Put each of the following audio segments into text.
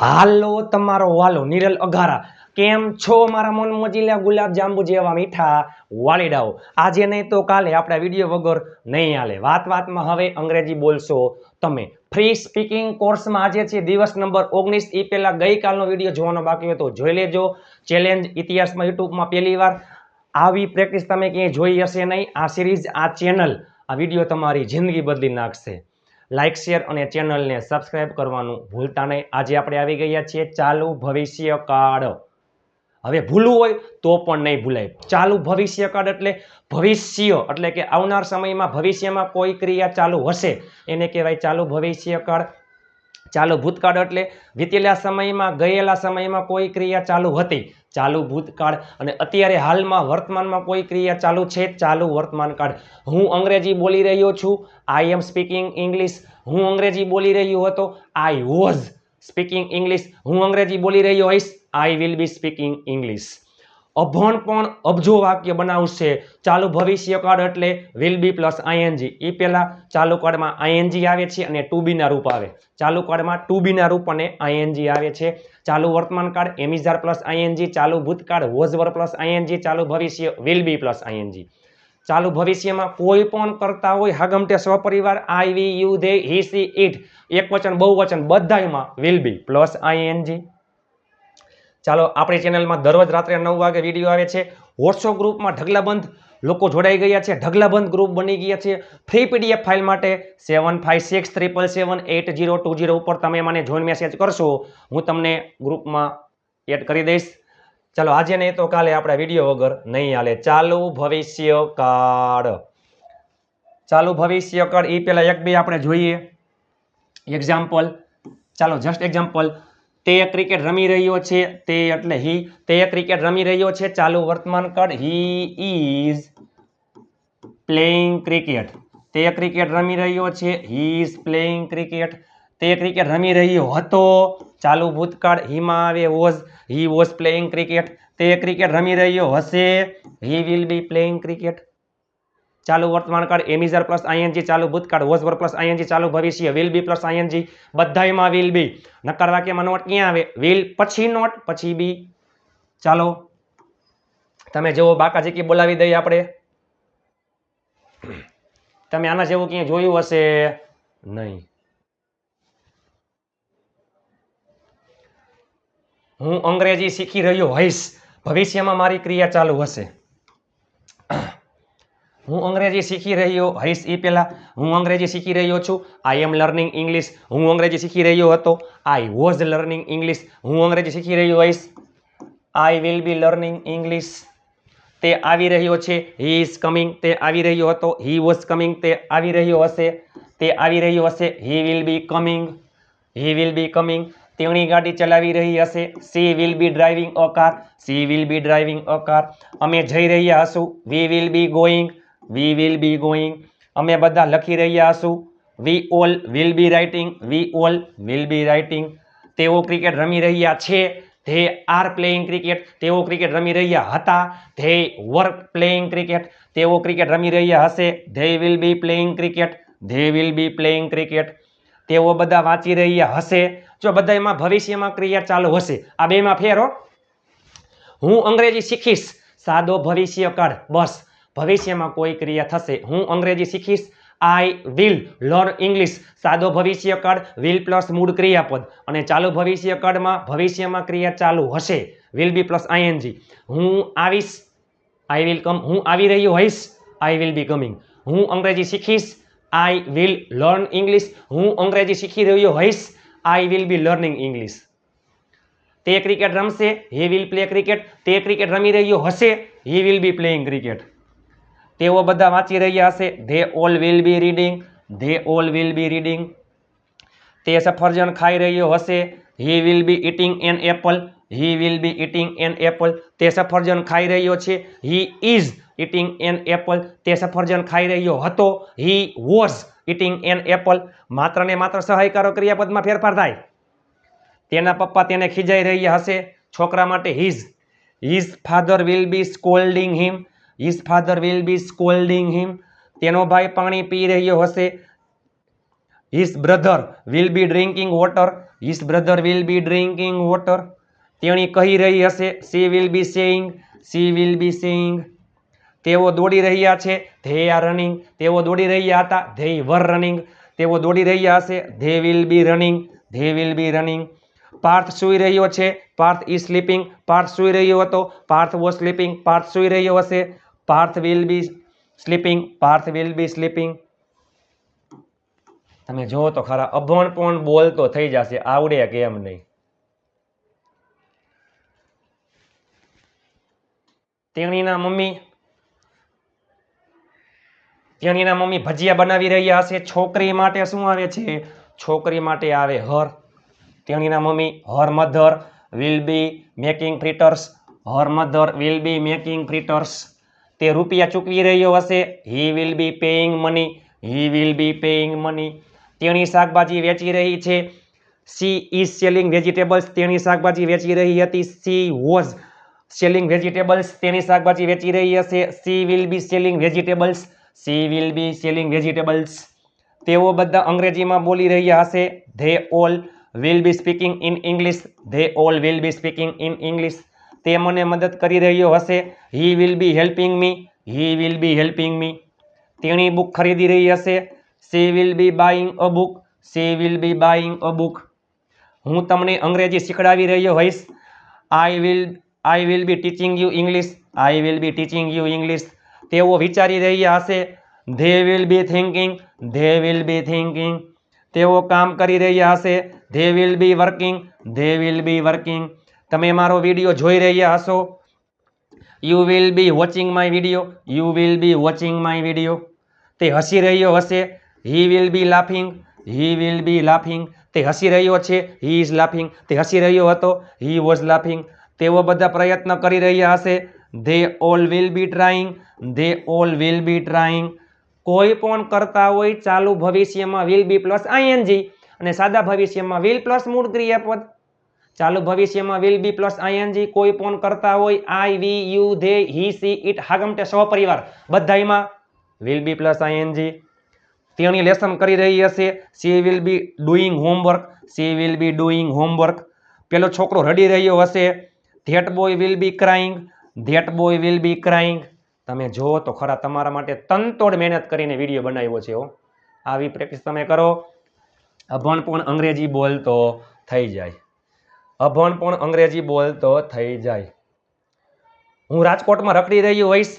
હાલો તમારો વાલો નિરલ અઘારા. કેમ છો મારા મન મોજીલા ગુલાબ જાંબુ જેવા મીઠા વાલીડાઓ? આજે નહીં તો કાલે આપણા વીડિયો વગર નહીં હાલે. વાત વાતમાં હવે અંગ્રેજી બોલશો તમે. ફ્રી સ્પીકિંગ કોર્સમાં આજે છે દિવસ નંબર ઓગણીસ. એ પહેલાં ગઈકાલનો વીડિયો જોવાનો બાકી હોય તો જોઈ લેજો. ચેલેન્જ ઇતિહાસમાં યુટ્યુબમાં પહેલી વાર. આવી પ્રેક્ટિસ તમે ક્યાંય જોઈ હશે નહીં. આ સિરીઝ આ ચેનલ આ વીડિયો તમારી જિંદગી બદલી નાખશે. લાઇક શેર અને ચેનલને સબસ્ક્રાઇબ કરવાનું ભૂલતા નહીં. આજે આપણે આવી ગયા છીએ ચાલુ ભવિષ્ય કાળ હવે ભૂલવું હોય તો પણ નહીં ભૂલાય. ચાલુ ભવિષ્ય કાળ એટલે ભવિષ્ય, એટલે કે આવનાર સમયમાં ભવિષ્યમાં કોઈ ક્રિયા ચાલુ હશે. એને કહેવાય ચાલુ ભવિષ્ય કાળ ચાલુ ભૂતકાળ એટલે વીતેલા સમયમાં, ગયેલા સમયમાં કોઈ ક્રિયા ચાલુ હતી. ચાલુ ભૂતકાળ અને અત્યારે હાલમાં વર્તમાનમાં કોઈ ક્રિયા ચાલુ છે? ચાલુ વર્તમાન કાળ હું અંગ્રેજી બોલી રહ્યો છું. આઈ એમ સ્પીકિંગ ઇંગ્લિશ હું અંગ્રેજી બોલી રહ્યો હતો. આઈ વોઝ સ્પીકિંગ ઇંગ્લિશ હું અંગ્રેજી બોલી રહ્યો હોઈશ. I will be speaking English અભણ પણ અબજો વાક્ય બનાવશે. ચાલુ ભવિષ્ય કાળ એટલે વિલ બી પ્લસ આઈએનજી એ પહેલાં ચાલુ કાળમાં આઈએનજી આવે છે અને ટુ બીના રૂપ આવે. ચાલુ કાળમાં ટુ બીના રૂપ અને આઈએનજી આવે છે. ચાલુ વર્તમાન કાળ એમિઝાર પ્લસ આઈએનજી ચાલુ ભૂતકાળ વોઝવર પ્લસ આઈએનજી ચાલુ ભવિષ્ય વિલ બી પ્લસ આઈએનજી ચાલુ ભવિષ્યમાં કોઈ પણ કરતા હોય, હાગમટે સ્વપરિવાર I we you they he she it એક વચન બહુ વચન બધાયમાં વિલ બી પ્લસ આઈએનજી ચાલો આપણી ચેનલમાં દરરોજ રાત્રે નવ વાગે વીડિયો આવે છે. વોટ્સઅપ ગ્રુપમાં ઢગલાબંધ લોકો જોડાઈ ગયા છે. ઢગલાબંધ ગ્રુપ બની ગયા છે. ફ્રી પીડીએફ ફાઇલ માટે seven five six triple seven eight zero two zero ઉપર તમે મને જોઈન મેસેજ કરશો. હું તમને ગ્રુપમાં એડ કરી દઈશ. ચાલો આજે નહીં તો કાલે આપણા વીડિયો વગર નહીં હાલે. ચાલુ ભવિષ્ય કાળ. ચાલુ ભવિષ્ય કાળ એ પહેલાં એક બે આપણે જોઈએ. એક્ઝામ્પલ ચાલો જસ્ટ એક્ઝામ્પલ તે ક્રિકેટ રમી રહ્યો છે, તે એટલે હી તે ક્રિકેટ રમી રહ્યો છે. ચાલુ વર્તમાન કાળ હી ઇઝ પ્લેઇંગ ક્રિકેટ તે ક્રિકેટ રમી રહ્યો છે હી ઇઝ પ્લેઇંગ ક્રિકેટ તે ક્રિકેટ રમી રહ્યો હતો, ચાલુ ભૂતકાળ હીમાં આવે was he was playing cricket તે ક્રિકેટ રમી રહ્યો હશે he will be playing cricket ચાલુ વર્તમાન કાળ એમિઝર પ્લસ આઈએનજી ચાલુ ભૂતકાળ વોઝ વર પ્લસ આઈએનજી ચાલુ ભવિષ્ય વિલ બી પ્લસ આઈએનજી બધાયમાં વિલ બી નકાર વાક્યમાં નોટ ક્યાં આવે? વિલ પછી નોટ, પછી બી ચાલો, તમે જેવો બાકાજીકી બોલાવી દઈએ આપણે. તમે આના જેવું ક્યાંય જોયું હશે? નહીં. હું અંગ્રેજી શીખી રહ્યો હોઈશ. ભવિષ્યમાં મારી ક્રિયા ચાલુ હશે. હું અંગ્રેજી શીખી રહ્યો હઈશ એ પહેલાં હું અંગ્રેજી શીખી રહ્યો છું. આઈ એમ લર્નિંગ ઇંગ્લિશ હું અંગ્રેજી શીખી રહ્યો હતો. આઈ વોઝ લર્નિંગ ઇંગ્લિશ હું અંગ્રેજી શીખી રહ્યો હઈશ. I will be learning English તે આવી રહ્યો છે. હી ઇઝ કમિંગ તે આવી રહ્યો હતો. હી વોઝ કમિંગ તે આવી રહ્યો હશે. તે આવી રહ્યો હશે. He will be coming he will be coming તેણી ગાડી ચલાવી રહી હશે. She will be driving a car she will be driving a car અમે જઈ રહ્યા હશું. We will be going we will be going અમે બધા લખી રહ્યા હશું. We all will be writing we all will be writing તેઓ ક્રિકેટ રમી રહ્યા છે. ધે આર પ્લેઇંગ ક્રિકેટ તેઓ ક્રિકેટ રમી રહ્યા હતા. ધે વર્ક પ્લેઇંગ ક્રિકેટ તેઓ ક્રિકેટ રમી રહ્યા હશે. They will be playing cricket they will be playing cricket તેઓ બધા વાંચી રહ્યા હશે. જો બધા એમાં ભવિષ્યમાં ક્રિયા ચાલુ હશે. આ બેમાં ફેરો હું અંગ્રેજી શીખીશ. સાદો ભવિષ્ય કાળ. બસ. ભવિષ્યમાં કોઈ ક્રિયા થશે? હું અંગ્રેજી શીખીશ. આઈ વિલ લર્ન ઇંગ્લિશ સાદો ભવિષ્ય કાળ વિલ પ્લસ મૂળ ક્રિયાપદ. અને ચાલુ ભવિષ્ય કાળમાં ભવિષ્યમાં ક્રિયા ચાલુ હશે. વિલ બી પ્લસ આઈએનજી હું આવીશ. આઈ વિલ કમ હું આવી રહ્યો હોઈશ. આઈ વિલ બી કમિંગ હું અંગ્રેજી શીખીશ. આઈ વિલ લર્ન ઇંગ્લિશ હું અંગ્રેજી શીખી રહ્યો હોઈશ. I will be learning English તે ક્રિકેટ રમશે. હી વિલ પ્લે ક્રિકેટ તે ક્રિકેટ રમી રહ્યો હશે. He will be playing cricket તેઓ બધા વાંચી રહ્યા હશે. They all will be reading they all will be reading તે સફરજન ખાઈ રહ્યો હશે. He will be eating an apple he will be eating an apple તે સફરજન ખાઈ રહ્યો છે. He is eating an apple તે સફરજન ખાઈ રહ્યો હતો. He was eating an apple માત્ર ને માત્ર સહાયકારો ક્રિયાપદમાં ફેરફાર થાય. તેના પપ્પા તેને ખીજાઈ રહ્યા હશે. છોકરા માટે his his father will be scolding him his father will be scolding him તેનો ભાઈ પાણી પી રહ્યો હશે. His brother will be drinking water his brother will be drinking water તેણી કહી રહી હશે she will be saying she will be saying તેઓ દોડી રહ્યા છે ધે આર રનિંગ તેઓ દોડી રહ્યા હતા ધે વર રનિંગ તેઓ દોડી રહ્યા હશે they will be running they will be running Parth સૂઈ રહ્યો છે પાર્થ ઇઝ સ્લીપિંગ પાર્થ સૂઈ રહ્યો હતો પાર્થ વોઝ સ્લીપિંગ પાર્થ સૂઈ રહ્યો હશે Parth will be sleeping Parth will be sleeping તમે જુઓ તો ખરા, અભણ પણ બોલતો થઈ જશે, આવડે કેમ નહીં. તેણીના મમ્મી તેણીના મમ્મી ભજીયા બનાવી રહ્યા હશે, છોકરી માટે શું આવે છે? છોકરી માટે આવે હર. તેણીના mummy, her mother will be making fritters her mother will be making fritters તે રૂપિયા ચૂકવી રહ્યો હશે. He will be paying money he will be paying money તેણી શાકભાજી વેચી રહી છે. સી ઇઝ સેલિંગ વેજીટેબલ્સ તેણી શાકભાજી વેચી રહી હતી. સી વોઝ સેલિંગ વેજીટેબલ્સ તેની શાકભાજી વેચી રહી હશે. She will be selling vegetables she will be selling vegetables તેઓ બધા અંગ્રેજીમાં બોલી રહ્યા હશે. They all will be speaking in English they all will be speaking in English તે મને મદદ કરી રહ્યો હશે he will be helping me he will be helping me તેણી બુક ખરીદી રહી હશે she will be buying a book she will be buying a book હું તમને અંગ્રેજી શીખડાવી રહ્યો હોઈશ I will I will be teaching you English I will be teaching you English તેઓ વિચારી રહ્યા હશે they will be thinking they will be thinking તેઓ કામ કરી રહ્યા હશે they will be working they will be working તમે મારો વીડિયો જોઈ રહ્યા હશો. You will be watching my video you will be watching my video તે હસી રહ્યો હશે. He will be laughing he will be laughing તે હસી રહ્યો છે. હી ઇઝ લાફિંગ તે હસી રહ્યો હતો. હી વોઝ લાફિંગ તેઓ બધા પ્રયત્ન કરી રહ્યા હશે. They all will be trying they all will be trying કોઈ પણ કરતા હોય, ચાલુ ભવિષ્યમાં વિલ બી પ્લસ આઈએનજી અને સાદા ભવિષ્યમાં વિલ પ્લસ મૂળ ક્રિયાપદ. ચાલુ ભવિષ્યમાં વિલ બી પ્લસ આઈએનજી કોઈ પણ કરતા હોય I we you they he she it હાગમટે સહપરિવાર. બધાયમાં વિલ બી પ્લસ આઈએનજી તેણી લેસન કરી રહી હશે. She will be doing homework she will be doing homework પેલો છોકરો રડી રહ્યો હશે. That boy will be crying that boy will be crying તમે જુઓ તો ખરા તમારા માટે તનતોડ મહેનત કરીને વીડિયો બનાવ્યો છે આવી પ્રેક્ટિસ તમે કરો. અભણ પણ અંગ્રેજી બોલતો થઈ જાય. અભણ પણ અંગ્રેજી બોલતો થઈ જાય. હું રાજકોટમાં રખડી રહ્યો હોઈશ.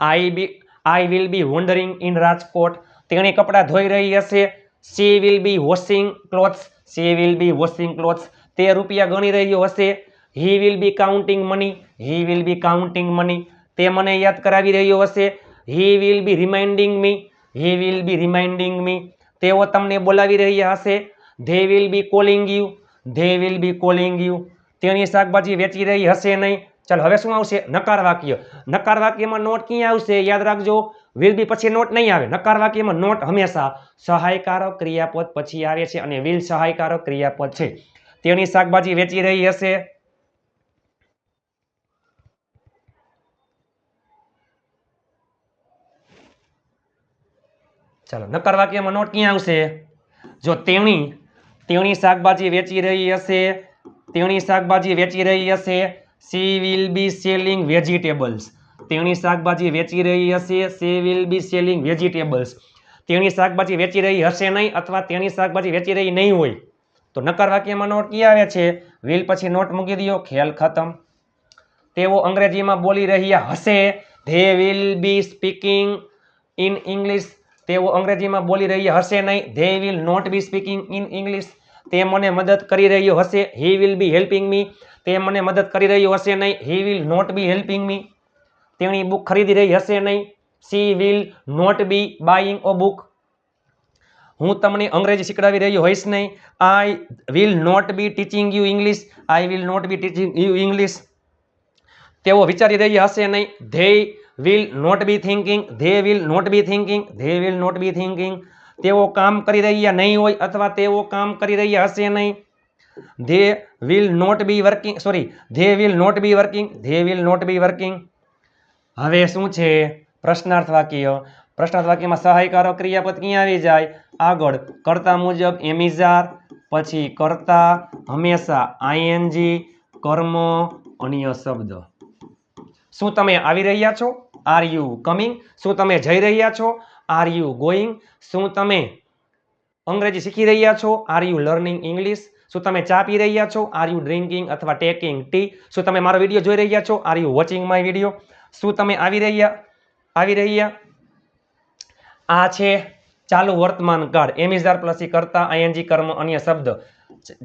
I be I will be wandering in Rajkot. તેણે કપડાં ધોઈ રહી હશે. She will be washing clothes she will be washing clothes તે રૂપિયા ગણી રહ્યો હશે. He will be counting money he will be counting money તે મને યાદ કરાવી રહ્યો હશે. He will B રિમાઇન્ડિંગ me he will બી રિમાઇન્ડિંગ મી તેઓ તમને બોલાવી રહ્યા હશે. They will be calling you they will be calling you તેણી શાકભાજી વેચી રહી હશે નહીં. ચાલ, હવે શું આવશે? નકાર વાક્ય. નકાર વાક્યમાં નોટ ક્યાં આવશે? યાદ રાખજો. વિલ બી પછી નોટ નહીં આવે. નકાર વાક્યમાં નોટ હંમેશા સહાયકારક ક્રિયાપદ પછી આવે છે અને વિલ સહાયકારક ક્રિયાપદ છે. તેણી શાકભાજી વેચી રહી હશે. ચાલો, નકાર વાક્યમાં નોટ ક્યાં આવશે? જો તેણી તેણી શાકભાજી વેચી રહી હશે. તેણી શાકભાજી વેચી રહી હશે. She will be selling vegetables તેણી શાકભાજી વેચી રહી હશે. She will be selling vegetables તેણી શાકભાજી વેચી રહી હશે નહીં અથવા તેણી શાકભાજી વેચી રહી નહીં હોય. તો નકાર વાક્યમાં નોટ કી આવે છે. વિલ પછી નોટ મૂકી દો ખેલ ખતમ. તેઓ અંગ્રેજીમાં બોલી રહ્યા હશે. They will be speaking in English તેઓ અંગ્રેજીમાં બોલી રહ્યા હશે નહીં. They will not be speaking in English તે મને મદદ કરી રહ્યો હશે. હી વિલ બી હેલ્પિંગ મી તે મને મદદ કરી રહ્યો હશે નહીં. He will not be helping me તેણી બુક ખરીદી રહી હશે નહીં. She will not be buying a book હું તમને અંગ્રેજી શીખડાવી રહ્યો હોઈશ નહીં. I will not be teaching you English I will not be teaching you English તેઓ વિચારી રહ્યા હશે નહીં. They will not be thinking they will not be thinking they will not be thinking તેઓ કામ કરી રહ્યા નહીં હોય અથવા તેઓ કામ કરી રહ્યા હશે નહીં. They will not be working, sorry, they will not be working, they will not be working. હવે શું છે? પ્રશ્નાર્થ વાક્ય. પ્રશ્નાર્થ વાક્યમાં સહાયકારક ક્રિયાપદ ક્યાં આવી જાય? આગળ, કરતા મુજબ એમિઝાર, પછી કરતા, હંમેશા આઈએનજી કર્મ, અન્ય શબ્દ. શું તમે આવી રહ્યા છો? આર યુ કમિંગ શું તમે જઈ રહ્યા છો? Are you going? શું તમે અંગ્રેજી શીખી રહ્યા છો? Are you learning English? શું તમે ચા પી રહ્યા છો? આર યુ ડ્રિંકિંગ અથવા ટેકિંગ ટી? શું તમે મારો વીડિયો જોઈ રહ્યા છો? Are you watching my video? શું તમે આવી રહ્યા? આવી રહ્યા? આ છે ચાલુ વર્તમાન કાળ. એમિઝાર પ્લસ કરતા આઈએનજી કર્મ અન્ય શબ્દ.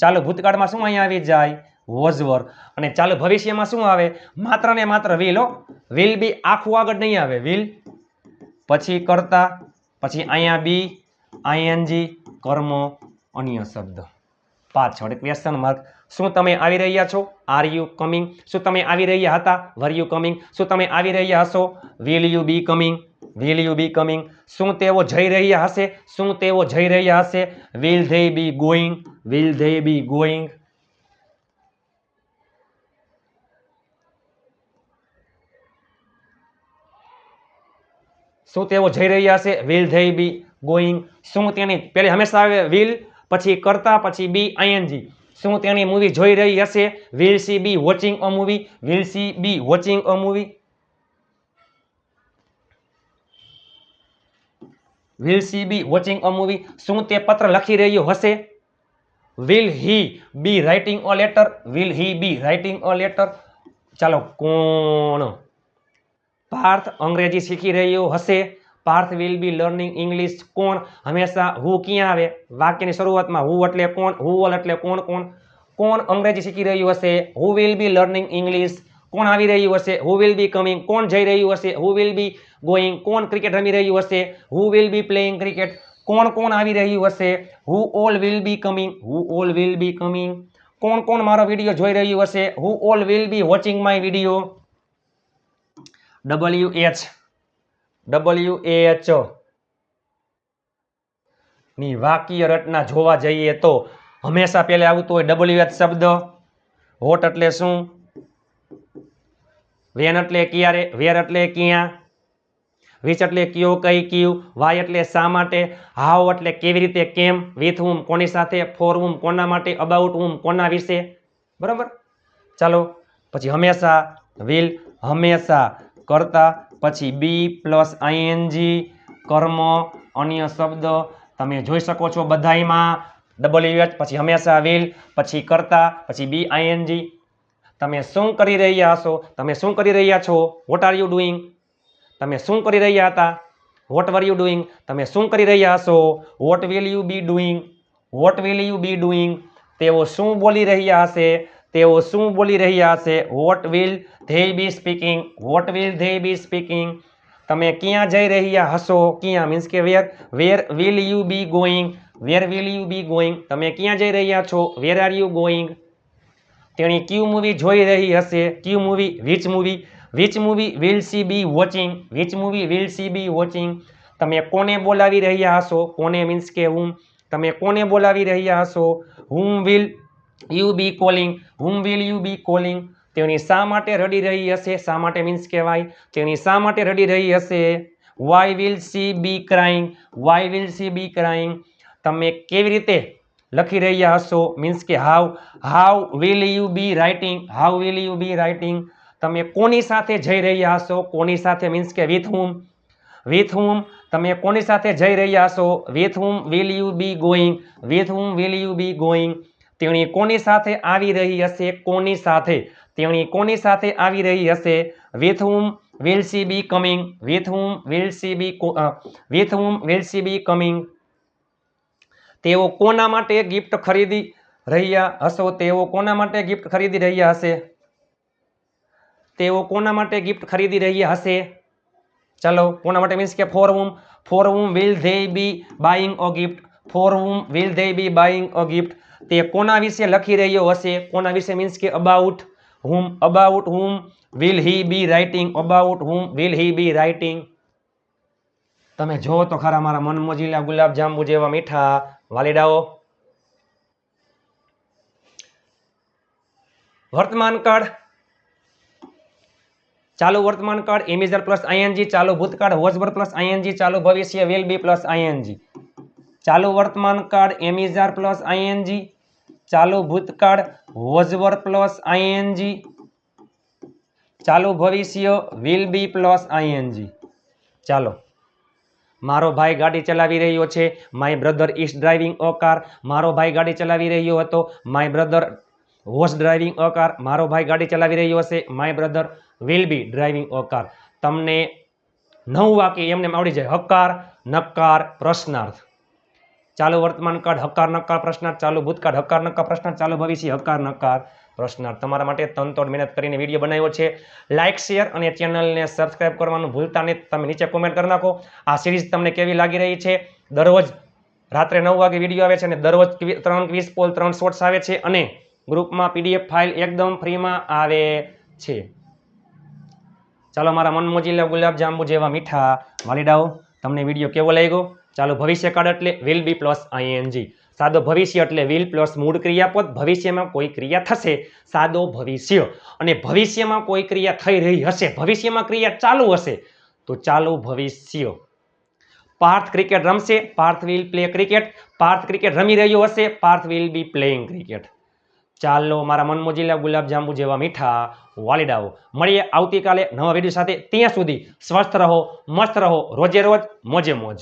ચાલુ ભૂતકાળમાં શું અહીંયા આવી જાય? વોઝવર. અને ચાલુ ભવિષ્યમાં શું આવે? માત્ર ને માત્ર વિલ વિલ બી આખું આગળ નહીં આવે. વિલ પછી કરતા, પછી અહીંયા બી, આઈએનજી, કર્મ, અન્ય શબ્દ. પાછળ ક્વેશ્ચન માર્ક શું તમે આવી રહ્યા છો? આર યુ કમિંગ શું તમે આવી રહ્યા હતા? વર યુ કમિંગ શું તમે આવી રહ્યા હશો? Will you be coming will you be coming શું તેઓ જઈ રહ્યા હશે? શું તેઓ જઈ રહ્યા હશે? Will they be going will they be going શું તેઓ જઈ રહ્યા હશે વિલ ધે બી ગોઈંગ શું તેની પેલી હંમેશા આવે? વિલ પછી કરતા, પછી બી આઈએનજી શું તેની મૂવી જોઈ રહી હશે? Will she be watching a movie will she be watching a movie will she be watching a movie શું તે પત્ર લખી રહ્યો હશે? Will he be writing a letter will he be writing a letter ચાલો, કોણ? પાર્થ અંગ્રેજી શીખી રહ્યો હશે. Parth will be learning English કોણ? હંમેશા હું ક્યાં આવે? વાક્યની શરૂઆતમાં હું એટલે કોણ? હુ ઓલ એટલે કોણ? કોણ? કોણ અંગ્રેજી શીખી રહ્યું હશે? Who will be learning English કોણ આવી રહ્યું હશે? હુ વિલ બી કમિંગ કોણ જઈ રહ્યું હશે? હુ વિલ બી ગોઈંગ કોણ ક્રિકેટ રમી રહ્યું હશે? Who will be playing cricket કોણ કોણ આવી રહ્યું હશે? Who all will be coming who all will be coming કોણ કોણ મારો વીડિયો જોઈ રહ્યું હશે? Who all will be watching my video W H W એચની વાક્ય રચના જોવા જઈએ તો હંમેશા પહેલે આવતું હોય ડબલ્યુ એચ શબ્દ. હોટ એટલે શું? વેન એટલે ક્યારે? વેર એટલે ક્યાં? વિચ એટલે કયો, કઈ, કયું? વાય એટલે શા માટે? હાઉ એટલે કેવી રીતે, કેમ? વિથ હુમ કોની સાથે? ફોર હુમ કોના માટે? અબાઉટ હુમ કોના વિશે? બરાબર? ચાલો, પછી હંમેશા વિલ હંમેશા કરતા, પછી બી પ્લસ આઈએનજી કર્મ, અન્ય શબ્દ તમે જોઈ શકો છો બધાયમાં. ડબલ્યુ એચ પછી હંમેશા વિલ પછી કરતા, પછી બી આઈએનજી તમે શું કરી રહ્યા હશો? તમે શું કરી રહ્યા છો? વોટ આર યુ ડુઈંગ તમે શું કરી રહ્યા હતા? વોટ વર યુ ડુઈંગ તમે શું કરી રહ્યા હશો? What will you be doing what will you be doing તેઓ શું બોલી રહ્યા હશે? તેઓ શું બોલી રહ્યા હશે what will they be speaking what will they be speaking તમે ક્યાં જઈ રહ્યા હશો ક્યાં મીન્સ કે where where will you be going where will you be going તમે ક્યાં જઈ રહ્યા છો વેર આર યુ ગોઈંગ તેણી ક્યુ મૂવી જોઈ રહી હશે ક્યુ movie which movie which movie will she be watching which movie will she be watching તમે કોને બોલાવી રહ્યા હશો કોને મીન્સ કે હું તમે કોને બોલાવી રહ્યા હશો whom will you be calling whom will you be calling તેણી શા માટે રડી રહી હશે? શા માટે મીન્સ કહેવાય? તેણી શા માટે રડી રહી હશે? Why will she be crying why will she be crying તમે કેવી રીતે લખી રહ્યા હશો? મીન્સ કે how how will you be writing how will you be writing તમે કોની સાથે જઈ રહ્યા હશો? કોની સાથે મીન્સ કે વિથ હુમ વિથ હુમ તમે કોની સાથે જઈ રહ્યા હશો? With whom will you be going with whom will you be going તેણી કોની સાથે આવી રહી હશે, કોની સાથે? તેણી કોની સાથે આવી રહી હશે? With whom will she be coming with whom will she be with whom will she be coming તેઓ કોના માટે ગિફ્ટ ખરીદી રહ્યા હશો? તેઓ કોના માટે ગિફ્ટ ખરીદી રહ્યા હશે? તેઓ કોના માટે ગિફ્ટ ખરીદી રહ્યા હશે? ચાલો, કોના માટે મીન્સ કે for whom for whom will they be buying a gift for whom will they be buying a gift તે કોના વિશે લખી રહ્યો હશે? કોના વિશે મીન્સ કે about whom about whom will he be writing about whom will he be writing તમે જો તો ખરા મારા મન મોજીલા ગુલાબ જાંબુ જેવા મીઠા વાલીડાઓ. વર્તમાન કાળ. ચાલુ વર્તમાન કાળ એમિઝર પ્લસ આઈએનજી ચાલુ ભૂતકાળ વોઝ વર પ્લસ આઈએનજી ચાલુ ભવિષ્ય વિલ બી પ્લસ આઈએનજી ચાલુ વર્તમાન કાળ એમિઝાર પ્લસ આઈએનજી, ચાલુ ભૂતકાળ વોઝવર પ્લસ આઈએનજી, ચાલુ ભવિષ્ય વિલ બી પ્લસ આઈએનજી. ચાલો, મારો ભાઈ ગાડી ચલાવી રહ્યો છે, my brother is driving a car, મારો ભાઈ ગાડી ચલાવી રહ્યો હતો, my brother was driving a car, મારો ભાઈ ગાડી ચલાવી રહ્યો હશે, my brother will be driving a car. તમને નવું વાક્ય એમને આવડી જાય, હકાર નકાર પ્રશ્નાર્થ. ચાલુ વર્તમાન કાળ હકાર, નકાર પ્રશ્નાર્થ ચાલુ, ભૂતકાળ, હકાર, નકાર પ્રશ્નાર્થ ચાલુ, ભવિષ્ય, હકાર, નકાર પ્રશ્નાર્થ. તમારા માટે તનતોડ મહેનત કરીને વીડિયો બનાવ્યો છે. લાઇક શેર અને ચેનલને સબસ્ક્રાઈબ કરવાનું ભૂલતા નહીં. તમે નીચે કોમેન્ટ કરી નાખો. આ સિરીઝ તમને કેવી લાગી રહી છે? દરરોજ રાત્રે નવ વાગે વીડિયો આવે છે અને દરરોજ ત્રણ ક્વિઝ પોલ ત્રણ શોર્ટ્સ આવે છે અને ગ્રુપમાં પીડીએફ ફાઇલ એકદમ ફ્રીમાં આવે છે. ચાલો, મારા મનમોજી ગુલાબ જાંબુ જેવા મીઠા વાલીડાઓ, તમને વીડિયો કેવો લાગ્યો? ચાલો ભવિષ્યકાળ એટલે વિલ બી પ્લસ આઈએનજી સાદો ભવિષ્ય એટલે વિલ પ્લસ મૂળ ક્રિયાપદ. ભવિષ્યમાં કોઈ ક્રિયા થશે. સાદો ભવિષ્ય. અને ભવિષ્યમાં કોઈ ક્રિયા થઈ રહી હશે. ભવિષ્યમાં ક્રિયા ચાલુ હશે. તો ચાલુ ભવિષ્ય. પાર્થ ક્રિકેટ રમશે. Parth will play cricket Parth cricket રમી રહ્યો હશે. Parth will be playing cricket ચાલો મારા મનમોજીલા ગુલાબજાંબુ જેવા મીઠા વાલીડાઓ, મળીએ આવતીકાલે નવા વીડિયો સાથે. ત્યાં સુધી સ્વસ્થ રહો, મસ્ત રહો. રોજે રોજ મોજે મોજ.